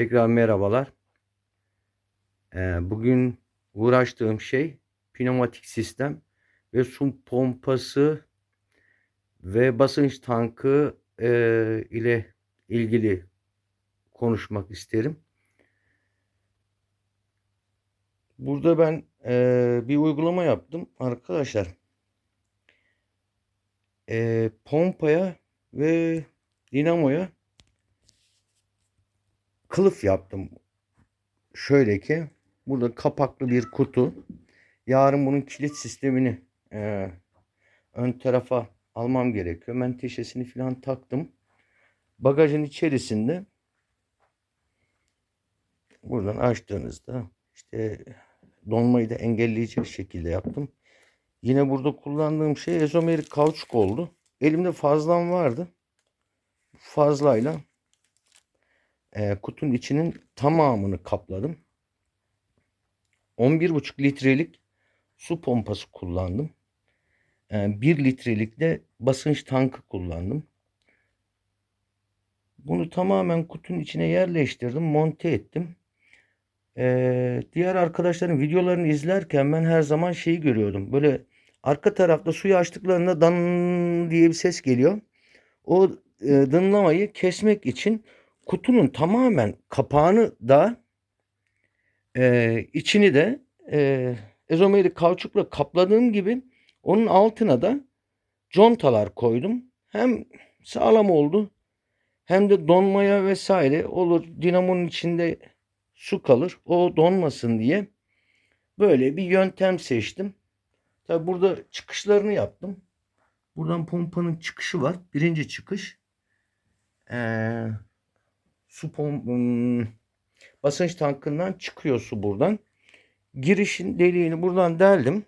Tekrar merhabalar. Ee, bugün uğraştığım şey pneumatik sistem ve su pompası ve basınç tankı e, ile ilgili konuşmak isterim. Burada ben e, bir uygulama yaptım arkadaşlar. E, pompaya ve dinamoya kılıf yaptım. Şöyle ki burada kapaklı bir kutu. Yarın bunun kilit sistemini e, ön tarafa almam gerekiyor. Menteşesini falan taktım. Bagajın içerisinde buradan açtığınızda işte donmayı da engelleyecek şekilde yaptım. Yine burada kullandığım şey ezomerik kauçuk oldu. Elimde fazlam vardı. Fazlayla e, kutunun içinin tamamını kapladım. 11,5 litrelik su pompası kullandım. E, 1 litrelik de basınç tankı kullandım. Bunu tamamen kutunun içine yerleştirdim, monte ettim. Ee, diğer arkadaşların videolarını izlerken ben her zaman şeyi görüyordum. Böyle arka tarafta suyu açtıklarında dan diye bir ses geliyor. O e, dınlamayı kesmek için kutunun tamamen kapağını da e, içini de e, ezomerik kauçukla kapladığım gibi onun altına da contalar koydum. Hem sağlam oldu hem de donmaya vesaire olur. Dinamonun içinde su kalır. O donmasın diye böyle bir yöntem seçtim. Tabi burada çıkışlarını yaptım. Buradan pompanın çıkışı var. Birinci çıkış. Ee, su hmm, basınç tankından çıkıyor su buradan. Girişin deliğini buradan deldim.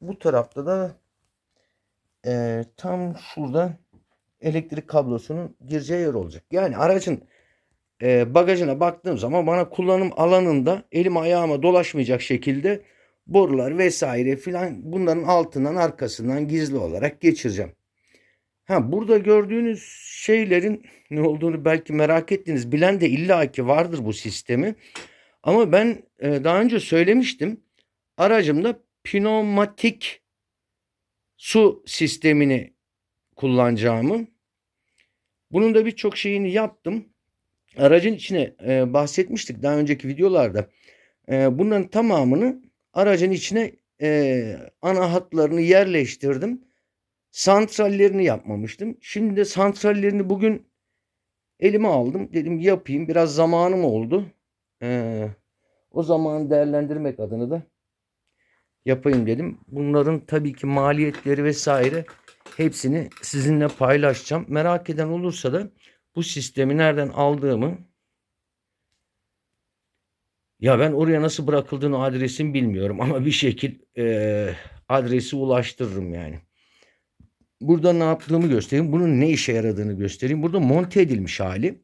Bu tarafta da e, tam şuradan elektrik kablosunun gireceği yer olacak. Yani aracın e, bagajına baktığım zaman bana kullanım alanında elim ayağıma dolaşmayacak şekilde borular vesaire filan bunların altından arkasından gizli olarak geçireceğim. Ha burada gördüğünüz şeylerin ne olduğunu belki merak ettiniz. Bilen de illaki vardır bu sistemi. Ama ben e, daha önce söylemiştim. Aracımda pneumatik su sistemini kullanacağımı. Bunun da birçok şeyini yaptım. Aracın içine e, bahsetmiştik daha önceki videolarda. E, bunların tamamını aracın içine e, ana hatlarını yerleştirdim. Santrallerini yapmamıştım. Şimdi de santrallerini bugün elime aldım. Dedim yapayım. Biraz zamanım oldu. E, o zamanı değerlendirmek adına da yapayım dedim. Bunların tabii ki maliyetleri vesaire hepsini sizinle paylaşacağım. Merak eden olursa da bu sistemi nereden aldığımı ya ben oraya nasıl bırakıldığını adresini bilmiyorum ama bir şekil e, adresi ulaştırırım yani. Burada ne yaptığımı göstereyim. Bunun ne işe yaradığını göstereyim. Burada monte edilmiş hali.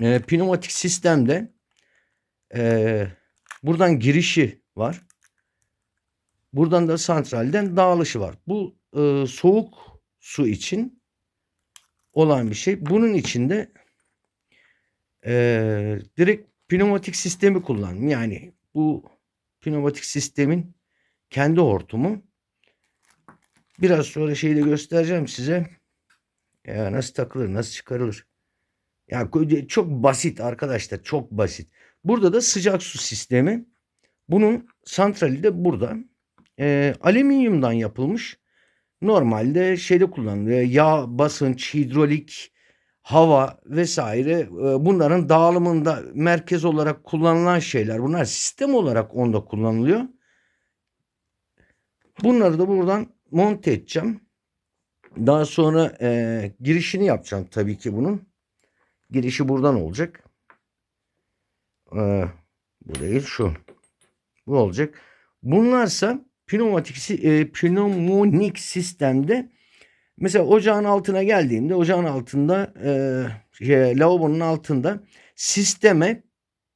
E, pneumatik sistemde e, buradan girişi var. Buradan da santralden dağılışı var. Bu e, soğuk su için olan bir şey. Bunun içinde e, direkt pneumatik sistemi kullandım. Yani bu pneumatik sistemin kendi hortumu. Biraz sonra şeyi de göstereceğim size. Ya nasıl takılır, nasıl çıkarılır. Ya çok basit arkadaşlar, çok basit. Burada da sıcak su sistemi. Bunun santrali de burada. E, alüminyumdan yapılmış. Normalde şeyde kullanılıyor. Yağ, basınç, hidrolik, hava vesaire e, bunların dağılımında merkez olarak kullanılan şeyler. Bunlar sistem olarak onda kullanılıyor. Bunları da buradan monte edeceğim. Daha sonra e, girişini yapacağım tabii ki bunun. Girişi buradan olacak. E, bu değil şu. Bu olacak. Bunlarsa pneumatik e, pneumonik sistemde mesela ocağın altına geldiğimde ocağın altında e, şey, lavabonun altında sisteme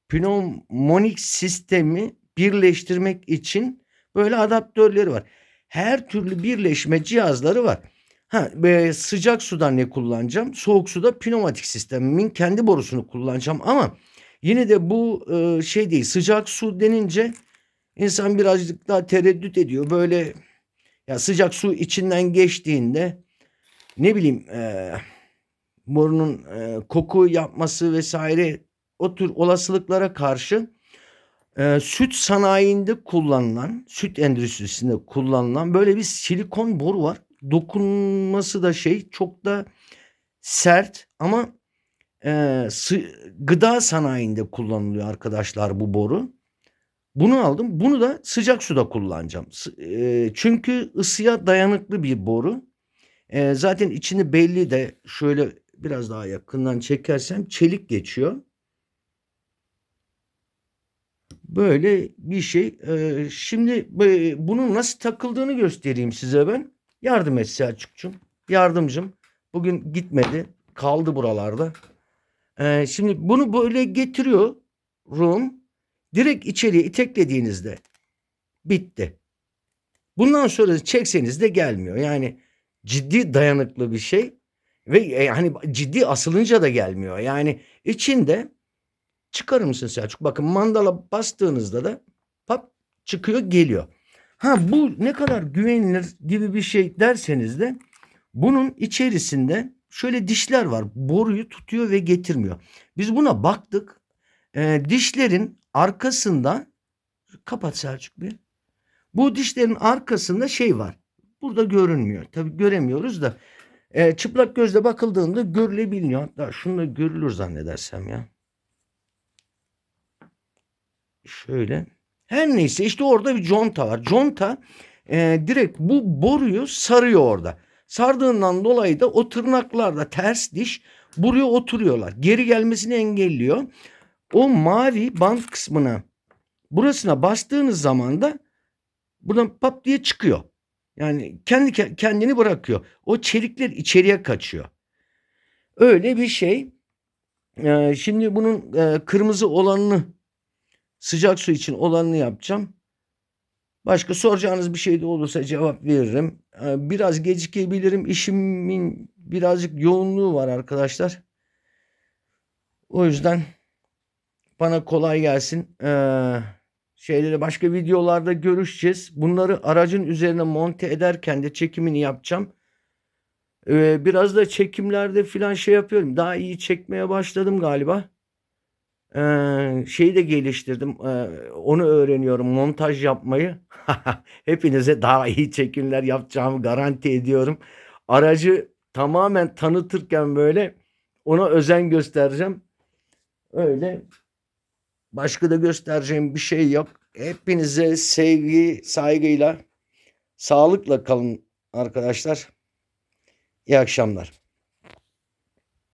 pneumonik sistemi birleştirmek için böyle adaptörleri var. Her türlü birleşme cihazları var. Ha, e, sıcak suda ne kullanacağım? Soğuk suda pneumatik sistemimin kendi borusunu kullanacağım ama yine de bu e, şey değil. Sıcak su denince insan birazcık daha tereddüt ediyor. Böyle ya sıcak su içinden geçtiğinde ne bileyim e, borunun e, koku yapması vesaire o tür olasılıklara karşı e, süt sanayinde kullanılan, süt endüstrisinde kullanılan böyle bir silikon boru var. Dokunması da şey çok da sert ama e, sı- gıda sanayinde kullanılıyor arkadaşlar bu boru. Bunu aldım. Bunu da sıcak suda kullanacağım. E, çünkü ısıya dayanıklı bir boru. E, zaten içini belli de şöyle biraz daha yakından çekersem çelik geçiyor. Böyle bir şey. Ee, şimdi bu- bunun nasıl takıldığını göstereyim size ben. Yardım et Selçuk'cum. Yardımcım. Bugün gitmedi. Kaldı buralarda. Ee, şimdi bunu böyle getiriyor Rum. Direkt içeriye iteklediğinizde bitti. Bundan sonra çekseniz de gelmiyor. Yani ciddi dayanıklı bir şey ve e, hani ciddi asılınca da gelmiyor. Yani içinde çıkarır mısın Selçuk? Bakın mandala bastığınızda da pap çıkıyor geliyor. Ha bu ne kadar güvenilir gibi bir şey derseniz de bunun içerisinde şöyle dişler var. Boruyu tutuyor ve getirmiyor. Biz buna baktık. Ee, dişlerin arkasında kapat Selçuk bir. Bu dişlerin arkasında şey var. Burada görünmüyor. Tabii göremiyoruz da e, çıplak gözle bakıldığında görülebiliyor. Hatta şunu da görülür zannedersem ya. Şöyle. Her neyse işte orada bir conta var. Conta e, direkt bu boruyu sarıyor orada. Sardığından dolayı da o tırnaklarda ters diş buraya oturuyorlar. Geri gelmesini engelliyor. O mavi bant kısmına burasına bastığınız zaman da buradan pap diye çıkıyor. Yani kendi kendini bırakıyor. O çelikler içeriye kaçıyor. Öyle bir şey. Ee, şimdi bunun e, kırmızı olanını sıcak su için olanını yapacağım. Başka soracağınız bir şey de olursa cevap veririm. Ee, biraz gecikebilirim. İşimin birazcık yoğunluğu var arkadaşlar. O yüzden bana kolay gelsin. Ee, şeyleri başka videolarda görüşeceğiz. Bunları aracın üzerine monte ederken de çekimini yapacağım. Ee, biraz da çekimlerde filan şey yapıyorum. Daha iyi çekmeye başladım galiba. Ee, şeyi de geliştirdim. Onu öğreniyorum. Montaj yapmayı. Hepinize daha iyi çekimler yapacağımı garanti ediyorum. Aracı tamamen tanıtırken böyle ona özen göstereceğim. Öyle Başka da göstereceğim bir şey yok. Hepinize sevgi, saygıyla, sağlıkla kalın arkadaşlar. İyi akşamlar.